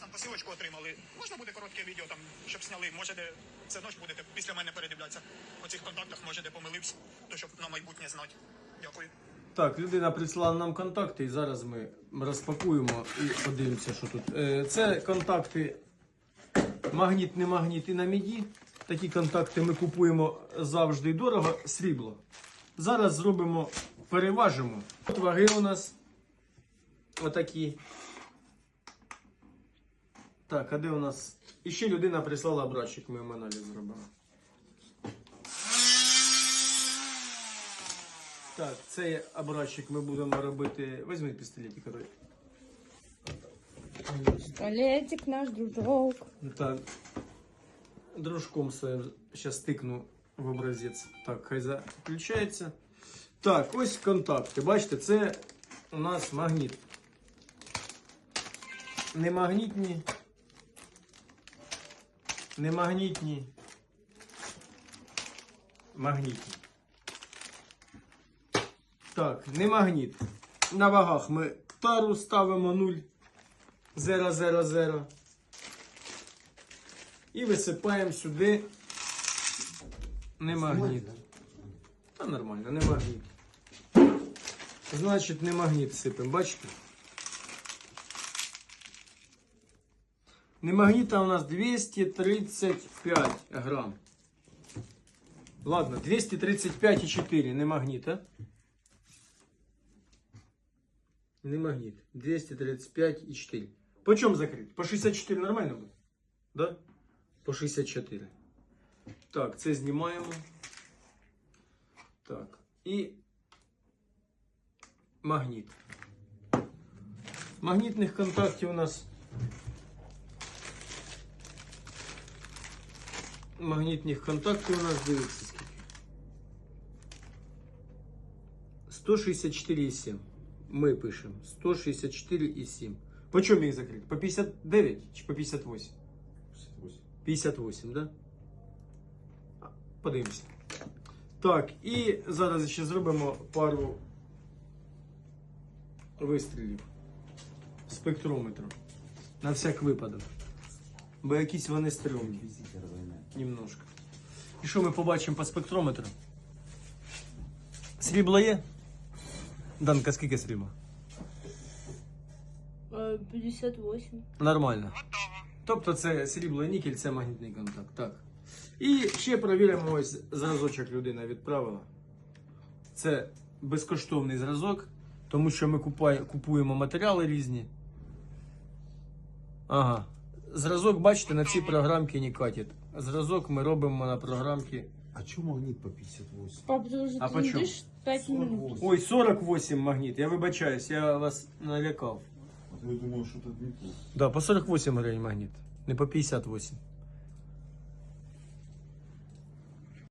там посилочку отримали. Можна буде коротке відео там, щоб зняли. Можете все одно ж будете після мене передивлятися по цих контактах, може де помилився, то щоб на майбутнє знати. Дякую. Так, людина прислала нам контакти, і зараз ми розпакуємо і подивимося, що тут. Е, Це контакти магніт, не магніт і на міді. Такі контакти ми купуємо завжди дорого, срібло. Зараз зробимо, переважимо. От ваги у нас отакі. Так, а де у нас? І ще людина прислала образчик, ми їм аналіз зробимо. Так, цей образчик ми будемо робити. Візьми пістолетик. Ой. Пистолетик наш дружок. Так. Дружком своїм зараз стикну в образець. Так, хай заключається. Так, ось контакти. Бачите, це у нас магніт. Не магнітні. Не магнітні. Магнітні. Так, не магніт. На вагах ми тару ставимо 0. 0, 0, 0. І висипаємо сюди не магніт. Та нормально, не магніт. Значить, не магніт сипемо, бачите? Не магніта у нас 235 грам. Ладно, 235,4 не магніта. Не магніт. 235,4. По чому закрити? По 64 нормально буде? Да? По 64. Так, це знімаємо. Так. І магніт. Магнітних контактів у нас. Магнітних контактів у нас дивіться скільки. 164,7. Ми пишемо 164,7. По чому їх закрити? По 59 чи по 58? 58, да? А, Подивимося. Так, і зараз ще зробимо пару вистрілів спектрометром. На всяк випадок. Бо якісь вони стрьомні. Немножко. І що ми побачимо по спектрометру? Срібло є? Данка, скільки срібла? Э, 58. Нормально. Тобто це срібло і нікель, це магнітний контакт. Так. І ще провіримо ось зразочок людина відправила. Це безкоштовний зразок, тому що ми купуємо матеріали різні. Ага. Зразок, бачите, на цій програмці не катить. Зразок ми робимо на програмці. А чому магніт по 58? Пап, А по почем? лежишь 5 минут. Ой, 48 магніт. Я вибачаюсь, я вас налякав. А ви я думав, що це не тут. Да, по 48 гривень магніт, не по 58.